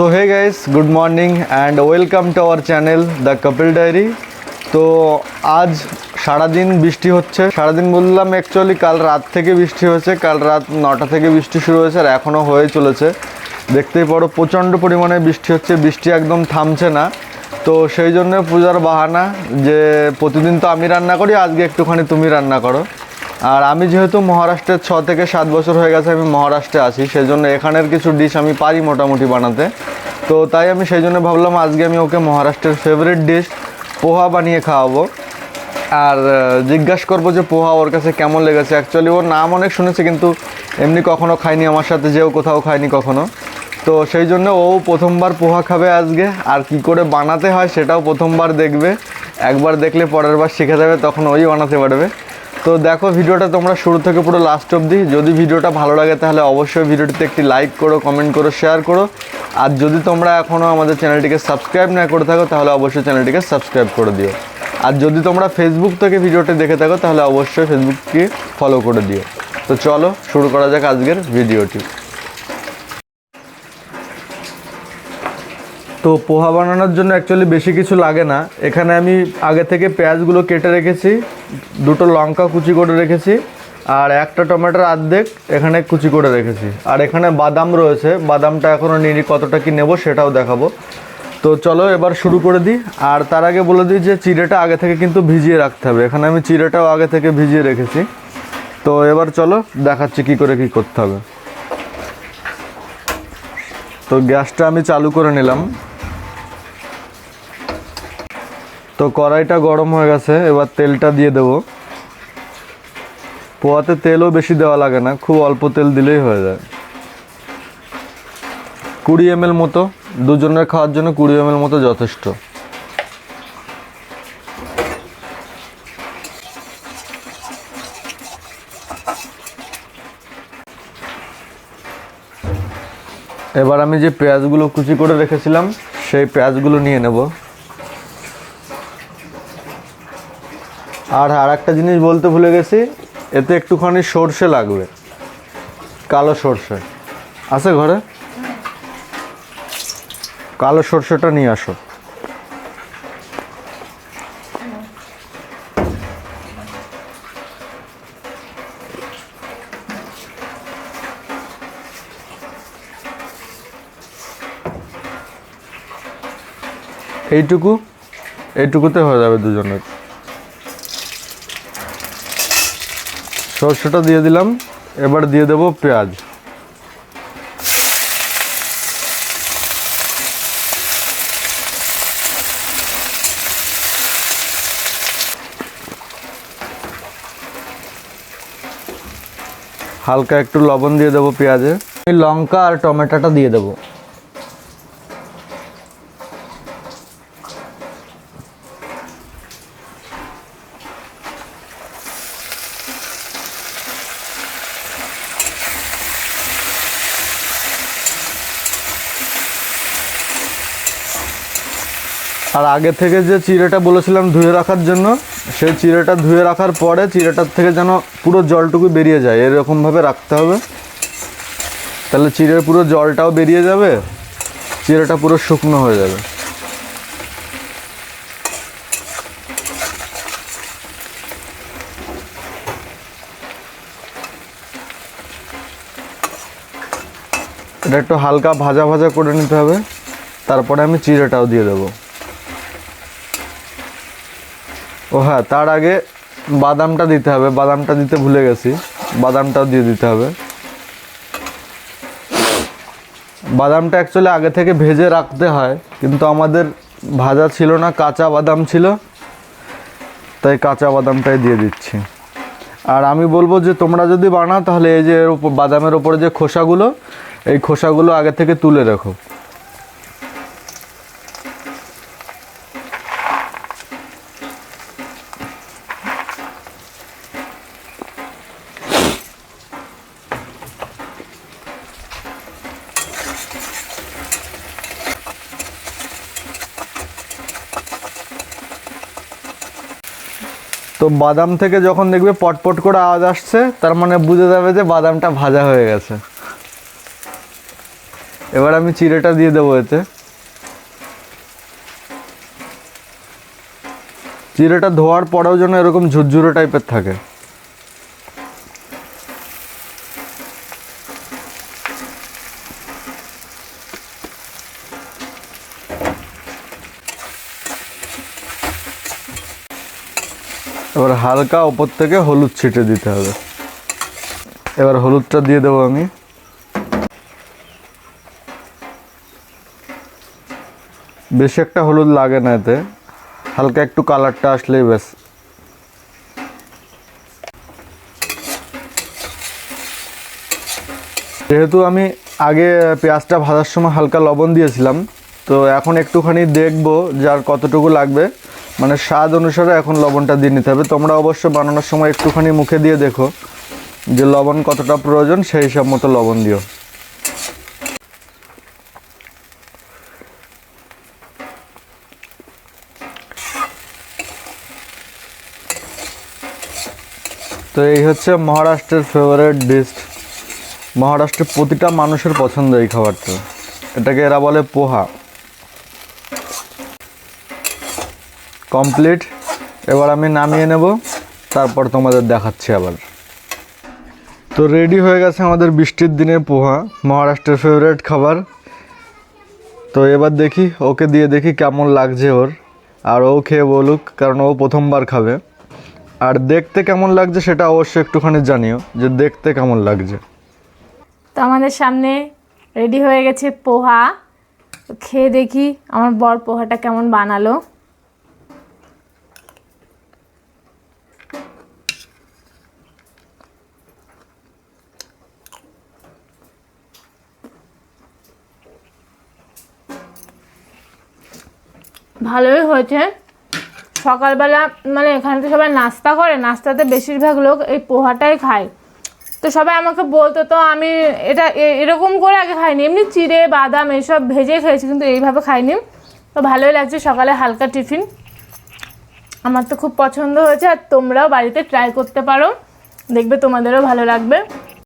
So hey guys good morning and welcome to our channel the Kapil diary তো আজ সারাদিন বৃষ্টি হচ্ছে। সারাদিন বললাম অ্যাকচুয়ালি কাল রাত থেকে বৃষ্টি হয়েছে। কাল রাত নটা থেকে বৃষ্টি শুরু হয়েছে আর এখনও হয়ে চলেছে। দেখতেই পারো প্রচণ্ড পরিমাণে বৃষ্টি হচ্ছে। বৃষ্টি একদম থামছে না। তো সেই জন্য পূজার বাহানা যে প্রতিদিন তো আমি রান্না করি, আজকে একটুখানি তুমি রান্না করো। আর আমি যেহেতু মহারাষ্ট্রের ছ থেকে সাত বছর হয়ে গেছে আমি মহারাষ্ট্রে আছি সেই জন্য এখানের কিছু ডিশ আমি পারি মোটামুটি বানাতে। তো তাই আমি সেই জন্য ভাবলাম আজকে আমি ওকে মহারাষ্ট্রের ফেভারিট ডিশ পোহা বানিয়ে খাওয়াবো। আর জিজ্ঞাসা করব যে পোহা ওর কাছে কেমন লেগেছে। অ্যাকচুয়ালি ওর নাম অনেক শুনেছে, কিন্তু এমনি কখনো খায়নি আমার সাথে, যেও কোথাও খায়নি কখনো। তো সেই জন্য ও প্রথমবার পোহা খাবে আজকে, আর কি করে বানাতে হয় সেটাও প্রথমবার দেখবে। একবার দেখলে পরের বার শিখে যাবে, তখন ওই বানাতে পারবে। তো দেখো ভিডিওটা তোমরা শুরু থেকে পুরো লাস্ট অবধি। যদি ভিডিওটা ভালো লাগে তাহলে অবশ্যই ভিডিওটিতে একটি লাইক করো কমেন্ট করো শেয়ার করো। আর যদি তোমরা এখনও আমাদের চ্যানেলটিকে সাবস্ক্রাইব না করে থাকো, তাহলে অবশ্যই চ্যানেলটিকে সাবস্ক্রাইব করে দিও। আর যদি তোমরা ফেসবুক থেকে ভিডিওটি দেখে থাকো, তাহলে অবশ্যই ফেসবুককে ফলো করে দিও। তো চলো, শুরু করা যাক আজকের ভিডিওটি তো পোহা বানানোর জন্য অ্যাকচুয়ালি বেশি কিছু লাগে না। এখানে আমি আগে থেকে পেঁয়াজগুলো কেটে রেখেছি, দুটো লঙ্কা কুচি করে রেখেছি, আর একটা টমেটোর অর্ধেক এখানে কুচি করে রেখেছি। আর এখানে বাদাম রয়েছে, বাদামটা এখনও নিয়ে কতটা কি নেব সেটাও দেখাবো। তো চলো এবার শুরু করে দিই, আর তার আগে বলে দিই যে চিড়েটা আগে থেকে কিন্তু ভিজিয়ে রাখতে হবে। এখানে আমি চিড়েটাও আগে থেকে ভিজিয়ে রেখেছি। তো এবার চলো দেখাচ্ছি কি করে কি করতে হবে। তো গ্যাসটা আমি চালু করে নিলাম। তো কড়াইটা গরম হয়ে গেছে, এবার তেলটা দিয়ে দেবো। পোয়াতে তেলও বেশি দেওয়া লাগে না, খুব অল্প তেল দিলেই হয়ে যায়। কুড়ি এম মতো, দুজনের খাওয়ার জন্য কুড়ি এম মতো যথেষ্ট। এবার আমি যে পেঁয়াজগুলো কুচি করে রেখেছিলাম, সেই পেঁয়াজগুলো নিয়ে নেব। আর আর একটা জিনিস বলতে ভুলে গেছি, এতে একটুখানি সর্ষে লাগবে, কালো সর্ষে। আছে ঘরে? কালো সর্ষেটা নিয়ে আসো। এইটুকু, এইটুকুতে হয়ে যাবে দুজনের। সর্ষেটা দিয়ে দিলাম। এবার দিয়ে দেবো পেঁয়াজ। হালকা একটু লবণ দিয়ে দেবো পেঁয়াজে। লঙ্কা আর টমেটোটা দিয়ে দেবো। আর আগে থেকে যে চিড়েটা বলেছিলাম ধুয়ে রাখার জন্য, সেই চিড়েটা ধুয়ে রাখার পরে চিড়েটার থেকে যেন পুরো জলটুকু বেরিয়ে যায়, এরকমভাবে রাখতে হবে। তাহলে চিড়ের পুরো জলটাও বেরিয়ে যাবে, চিড়েটা পুরো শুকনো হয়ে যাবে। এটা একটু হালকা ভাজা ভাজা করে নিতে হবে, তারপরে আমি চিড়েটাও দিয়ে দেবো। ও হ্যাঁ তার আগে বাদামটা দিতে হবে। বাদামটা দিতে ভুলে গেছি। বাদামটাও দিয়ে দিতে হবে। বাদামটা অ্যাকচুয়ালি আগে থেকে ভেজে রাখতে হয়, কিন্তু আমাদের ভাজা ছিল না, কাঁচা বাদাম ছিল। তাই কাঁচা বাদামটাই দিয়ে দিচ্ছি। আর আমি বলব যে, তোমরা যদি বানাও, তাহলে এই যে বাদামের ওপরে যে খোসাগুলো, এই খোসাগুলো আগে থেকে তুলে রাখো। তো বাদাম থেকে যখন দেখবে পটপট করে আওয়াজ আসছে, তার মানে বুঝে যাবে যে বাদামটা ভাজা হয়ে গেছে। এবার আমি চিড়েটা দিয়ে দেবো এতে। চিড়েটা ধোয়ার পরেও যেন এরকম ঝুরঝুরো টাইপের থাকে। এবার হালকা ওপর থেকে হলুদ ছিটে দিতে হবে। এবার হলুদটা দিয়ে দেবো আমি। বেশি একটা হলুদ লাগে না এতে। হালকা একটু কালারটা আসলেই ব্যাস। যেহেতু আমি আগে পেঁয়াজটা ভাজার সময় হালকা লবণ দিয়েছিলাম তো এখন একটুখানি দেখব যার কতটুকু লাগবে। মানে স্বাদ অনুসারে এখন লবণটা দিয়ে নিতে হবে। তোমরা অবশ্য বানানোর সময় একটুখানি মুখে দিয়ে দেখো যে লবণ কতটা প্রয়োজন, সেই হিসাব মতো লবণ দিও। তো এই হচ্ছে মহারাষ্ট্রের ফেভারিট ডিশ মহারাষ্ট্রের প্রতিটা মানুষের পছন্দ এই খাবারটা। এটাকে এরা বলে পোহা। কমপ্লিট এবার আমি নামিয়ে নেব, তারপর তোমাদের দেখাচ্ছি আবার। তো রেডি হয়ে গেছে আমাদের বৃষ্টির দিনে পোহা, মহারাষ্ট্রের ফেভারিট খাবার। তো এবার দেখি, ওকে দিয়ে দেখি কেমন লাগছে ওর, আর ও খেয়ে বলুক, কারণ ও প্রথমবার খাবে। আর দেখতে কেমন লাগছে সেটা অবশ্যই একটুখানি জানিও, যে দেখতে কেমন লাগছে। তো আমাদের সামনে রেডি হয়ে গেছে পোহা। খেয়ে দেখি আমার বর পোহাটা কেমন বানালো। ভালোই হয়েছে। সকালবেলা মানে এখানে তো সবাই নাস্তা করে, নাস্তাতে বেশিরভাগ লোক এই পোহাটাই খায়। তো সবাই আমাকে বলতো, তো আমি এটা এরকম করে আগে খাইনি। এমনি চিড়ে, বাদাম এইসব ভেজে খেয়েছি, কিন্তু এইভাবে খাইনি। তো ভালোই লাগছে সকালে হালকা টিফিন। আমার তো খুব পছন্দ হয়েছে, আর তোমরাও বাড়িতে ট্রাই করতে পারো। দেখবে তোমাদেরও ভালো লাগবে।